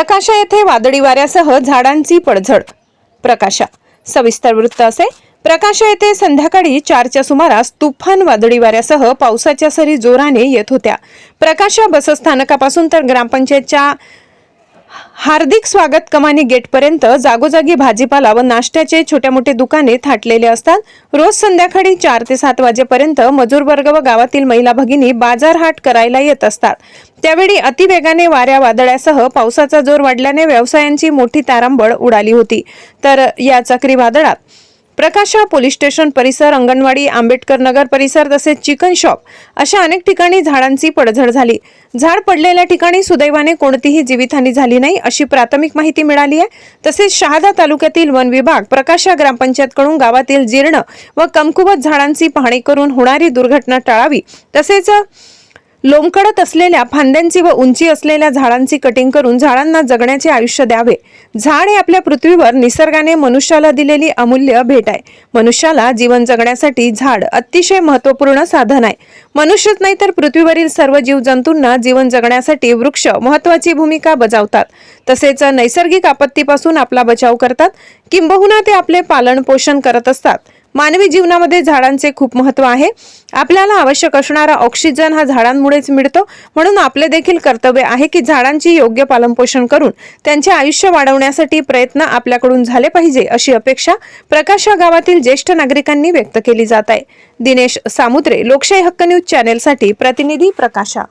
प्रकाशा येथे वादळी वाऱ्यासह झाडांची पडझड. प्रकाशा. सविस्तर वृत्त असे. प्रकाशा येथे संध्याकाळी चारच्या सुमारास तुफान वादळी वाऱ्यासह पावसाच्या सरी जोराने येत होत्या. प्रकाशा बसस्थानकापासून तर ग्रामपंचायतच्या हार्दिक स्वागत कमानी गेटपर्यंत जागोजागी भाजीपाला व नाश्त्याचे छोट्या मोठे दुकाने थाटलेले असतात. रोज संध्याकाळी चार ते सात वाजेपर्यंत मजूर वर्ग व गावातील महिला भगिनी बाजारहाट करायला येत असतात. त्यावेळी अतिवेगाने वाऱ्या वादळासह पावसाचा जोर वाढल्याने व्यवसायांची मोठी तारांबळ उडाली होती. तर या चक्रीवादळात प्रकाशा पोलीस स्टेशन परिसर अंगणवाडी आंबेडकर नगर परिसर तसेच चिकन शॉप अशा अनेक ठिकाणी झाडांची पडझड झाली. झाड पडलेल्या ठिकाणी सुदैवाने कोणतीही जीवितहानी झाली नाही अशी प्राथमिक माहिती मिळाली आहे. तसेच शहादा तालुक्यातील वन विभाग प्रकाशा ग्रामपंचायतकडून गावातील जीर्ण व कमकुवत झाडांची पाहणी करून होणारी दुर्घटना टाळावी तसेच लोंबकडत असलेल्या फांद्यांची व उंची असलेल्या झाडांची कटिंग करून झाडांना जगण्याचे आयुष्य द्यावे. झाड हे आपल्या पृथ्वीवर निसर्गाने मनुष्याला दिलेली अमूल्य भेट आहे. मनुष्याला जीवन जगण्यासाठी झाड अतिशय महत्त्वपूर्ण साधन आहे. मनुष्यच नाही तर पृथ्वीवरील सर्व जीवजंतूंना जीवन जगण्यासाठी वृक्ष महत्वाची भूमिका बजावतात. तसेच नैसर्गिक आपत्तीपासून आपला बचाव करतात. किंबहुना ते आपले पालन पोषण करत असतात. मानवी जीवनामध्ये झाडांचे खूप महत्त्व आहे. आपल्याला आवश्यक असणारा ऑक्सिजन हा झाडांमुळेच मिळतो. म्हणून आपले देखील कर्तव्य आहे की झाडांची योग्य पालनपोषण करून त्यांचे आयुष्य वाढवण्यासाठी प्रयत्न आपल्याकडून झाले पाहिजे अशी अपेक्षा प्रकाशा गावातील ज्येष्ठ नागरिकांनी व्यक्त केली जात आहे. दिनेश सामुद्रे लोकशाही हक्क न्यूज चॅनेलसाठी प्रतिनिधी प्रकाशा.